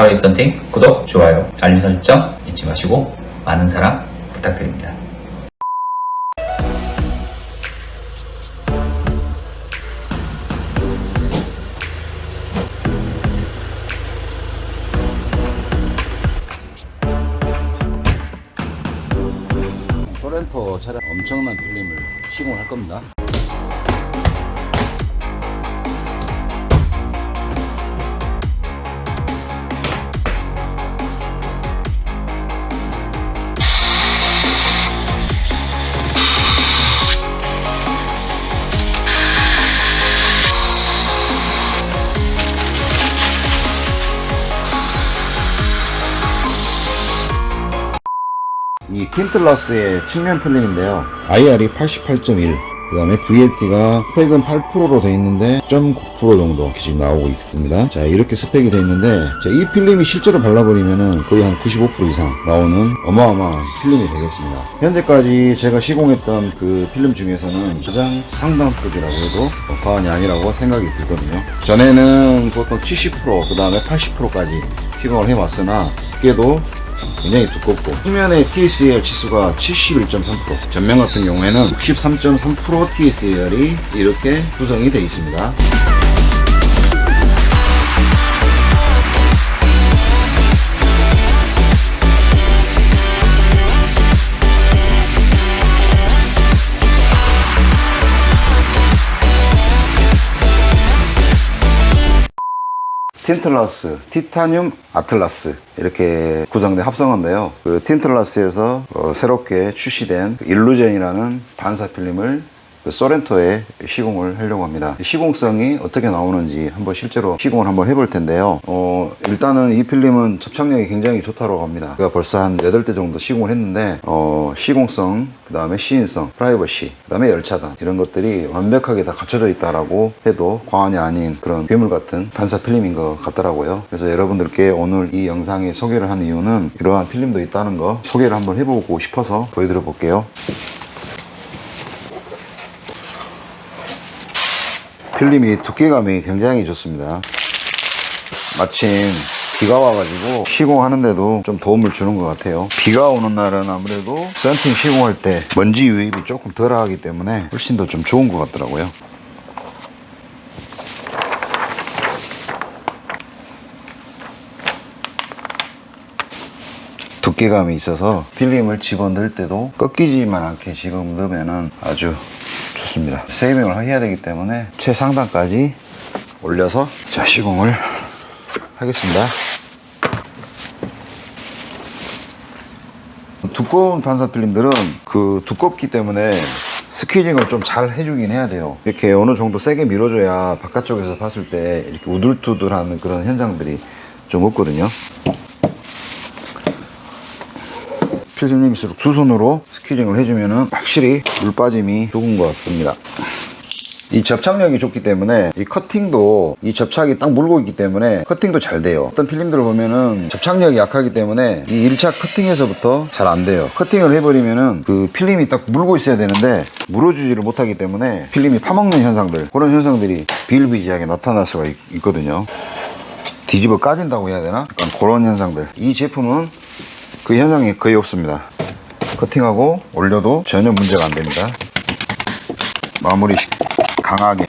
카와이 썬팅 구독, 좋아요, 알림 설정 잊지 마시고 많은 사랑 부탁드립니다. 소렌토 차량 엄청난 필름을 시공을 할 겁니다. 이 틴틀러스의 측면 필름인데요. IR이 88.1, 그 다음에 VLT가 스펙은 8%로 되어 있는데 0.9% 정도 지금 나오고 있습니다. 자, 이렇게 스펙이 되어 있는데, 자, 이 필름이 실제로 발라버리면은 거의 한 95% 이상 나오는 어마어마한 필름이 되겠습니다. 현재까지 제가 시공했던 그 필름 중에서는 가장 상당급이라고 해도 뭐 과언이 아니라고 생각이 들거든요. 전에는 보통 70%, 그 다음에 80%까지 시공을 해왔으나, 그게도 굉장히 두껍고 후면의 TSL 치수가 71.3% 전면 같은 경우에는 63.3% TSL이 이렇게 구성이 되어 있습니다 틴틀라스, 티타늄 아틀라스 이렇게 구성된 합성어인데요. 그 틴틀라스에서 어, 새롭게 출시된 그 일루젠이라는 반사 필름을 그 소렌토에 시공을 하려고 합니다. 시공성이 어떻게 나오는지 한번 실제로 시공을 한번 해볼 텐데요. 어, 일단은 이 필름은 접착력이 굉장히 좋다고 합니다. 제가 벌써 한 8대 정도 시공을 했는데, 어, 시공성, 그 다음에 시인성, 프라이버시, 그 다음에 열차단, 이런 것들이 완벽하게 다 갖춰져 있다라고 해도 과언이 아닌 그런 괴물 같은 반사 필름인 것 같더라고요. 그래서 여러분들께 오늘 이 영상에 소개를 한 이유는 이러한 필름도 있다는 거 소개를 한번 해보고 싶어서 보여드려 볼게요. 필름이 두께감이 굉장히 좋습니다. 마침 비가 와가지고 시공하는데도 좀 도움을 주는 것 같아요. 비가 오는 날은 아무래도 썬팅 시공할 때 먼지 유입이 조금 덜 하기 때문에 훨씬 더 좀 좋은 것 같더라고요. 두께감이 있어서 필름을 집어넣을 때도 꺾이지만 않게 지금 넣으면은 아주 좋습니다. 세이밍을 해야 되기 때문에 최상단까지 올려서 자 시공을 하겠습니다. 두꺼운 반사 필름들은 그 두껍기 때문에 스퀴징을 좀 잘 해주긴 해야 돼요. 이렇게 어느 정도 세게 밀어줘야 바깥쪽에서 봤을 때 이렇게 우둘투둘하는 그런 현상들이 좀 없거든요. 필름일수록 두 손으로 스퀴징을 해주면 확실히 물 빠짐이 좋은 것 같습니다. 이 접착력이 좋기 때문에 이 커팅도 이 접착이 딱 물고 있기 때문에 커팅도 잘 돼요. 어떤 필름들을 보면은 접착력이 약하기 때문에 이 1차 커팅에서부터 잘 안 돼요. 커팅을 해버리면은 그 필름이 딱 물고 있어야 되는데 물어주지를 못하기 때문에 필름이 파먹는 현상들 그런 현상들이 비일비재하게 나타날 수가 있, 있거든요. 뒤집어 까진다고 해야 되나? 약간 그런 현상들. 이 제품은 그 현상이 거의 없습니다. 커팅하고 올려도 전혀 문제가 안 됩니다. 마무리 시- 강하게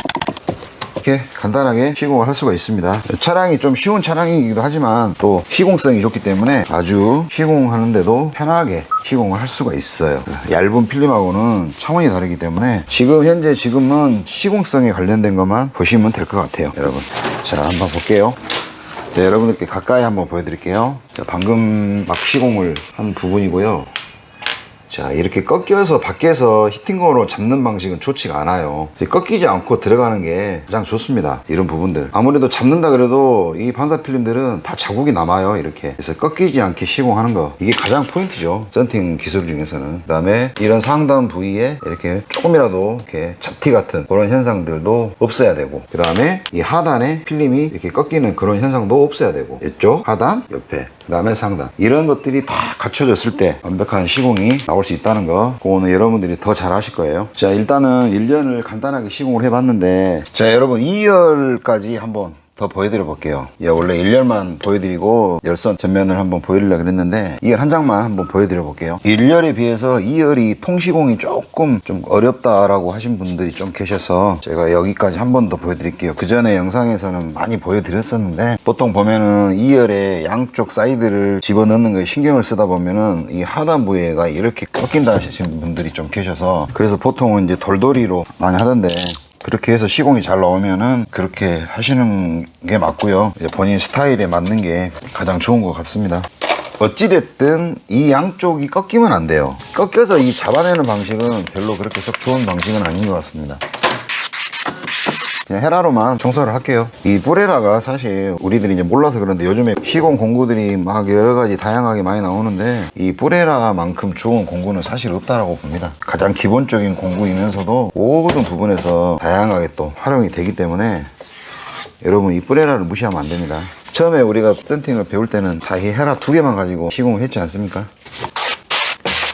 이렇게 간단하게 시공을 할 수가 있습니다. 차량이 좀 쉬운 차량이기도 하지만 또 시공성이 좋기 때문에 아주 시공하는데도 편하게 시공을 할 수가 있어요. 얇은 필름하고는 차원이 다르기 때문에 지금 현재 지금은 시공성에 관련된 것만 보시면 될 것 같아요, 여러분. 자, 한번 볼게요. 자, 여러분들께 가까이 한번 보여드릴게요. 자, 방금 막 시공을 한 부분이고요. 자, 이렇게 꺾여서 밖에서 히팅건으로 잡는 방식은 좋지가 않아요. 꺾이지 않고 들어가는 게 가장 좋습니다. 이런 부분들. 아무래도 잡는다 그래도 이 반사 필름들은 다 자국이 남아요. 이렇게. 그래서 꺾이지 않게 시공하는 거. 이게 가장 포인트죠. 썬팅 기술 중에서는. 그 다음에 이런 상단 부위에 이렇게 조금이라도 이렇게 잡티 같은 그런 현상들도 없어야 되고. 그 다음에 이 하단에 필름이 이렇게 꺾이는 그런 현상도 없어야 되고. 이쪽, 하단, 옆에. 그 다음에 상단. 이런 것들이 다 갖춰졌을 때 완벽한 시공이 나올 수 있다는 거. 그거는 여러분들이 더 잘 아실 거예요. 자, 일단은 1년을 간단하게 시공을 해봤는데, 자, 여러분 2열까지 한번 더 보여드려 볼게요. 예, 원래 1열만 보여드리고 열선 전면을 한번 보여드리려고 그랬는데 2열 한 장만 한번 보여드려 볼게요. 1열에 비해서 2열이 통시공이 조금 좀 어렵다라고 하신 분들이 좀 계셔서 제가 여기까지 한 번 더 보여드릴게요. 그 전에 영상에서는 많이 보여드렸었는데 보통 보면은 2열에 양쪽 사이드를 집어넣는 거에 신경을 쓰다 보면은 이 하단 부위가 이렇게 꺾인다 하시는 분들이 좀 계셔서 그래서 보통은 이제 돌돌이로 많이 하던데 그렇게 해서 시공이 잘 나오면은 그렇게 하시는 게 맞고요. 본인 스타일에 맞는 게 가장 좋은 것 같습니다. 어찌됐든 이 양쪽이 꺾이면 안 돼요. 꺾여서 이 잡아내는 방식은 별로 그렇게 썩 좋은 방식은 아닌 것 같습니다. 그냥 헤라로만 청소를 할게요. 이 뿌레라가 사실 우리들이 이제 몰라서 그런데 요즘에 시공 공구들이 막 여러 가지 다양하게 많이 나오는데 이 뿌레라만큼 좋은 공구는 사실 없다라고 봅니다. 가장 기본적인 공구이면서도 모든 부분에서 다양하게 또 활용이 되기 때문에 여러분 이 뿌레라를 무시하면 안 됩니다. 처음에 우리가 썬팅을 배울 때는 다 이 헤라 두 개만 가지고 시공을 했지 않습니까?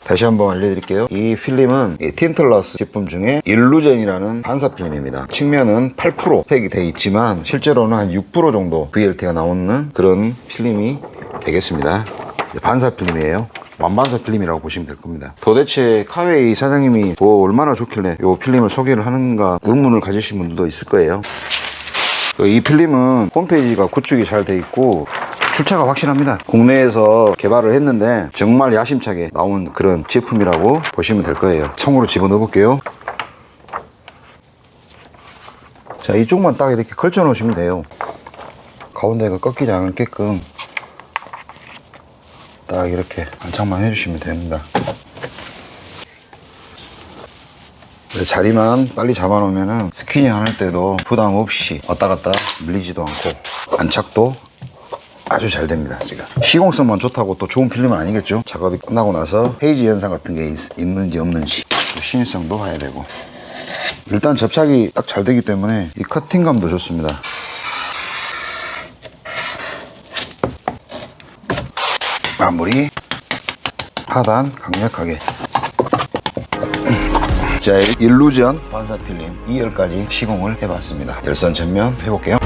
다시 한번 알려드릴게요. 이 필름은 이 틴틀러스 제품 중에 일루전이라는 반사 필름입니다. 측면은 8% 스펙이 돼 있지만 실제로는 한 6% 정도 VLT가 나오는 그런 필름이 되겠습니다. 반사 필름이에요. 완반사 필름이라고 보시면 될 겁니다. 도대체 카웨이 사장님이 뭐 얼마나 좋길래 이 필름을 소개를 하는가 의문을 가지신 분들도 있을 거예요. 이 필름은 홈페이지가 구축이 잘 돼 있고 출처가 확실합니다. 국내에서 개발을 했는데 정말 야심차게 나온 그런 제품이라고 보시면 될 거예요. 통으로 집어넣어 볼게요. 자, 이쪽만 딱 이렇게 걸쳐 놓으시면 돼요. 가운데가 꺾이지 않게끔 딱 이렇게 안착만 해주시면 됩니다. 네, 자리만 빨리 잡아놓으면 스키닝 할 때도 부담 없이 왔다 갔다 밀리지도 않고 안착도 아주 잘 됩니다 지금 시공성만 좋다고 또 좋은 필름은 아니겠죠? 작업이 끝나고 나서 페이지 현상 같은 게 있, 는지 없는지 또 신입성도 봐야 되고. 일단 접착이 딱 잘 되기 때문에 이 커팅감도 좋습니다. 마무리. 하단 강력하게. 자 일루전. 반사 필름 2열까지 시공을 해봤습니다. 열선 전면 해볼게요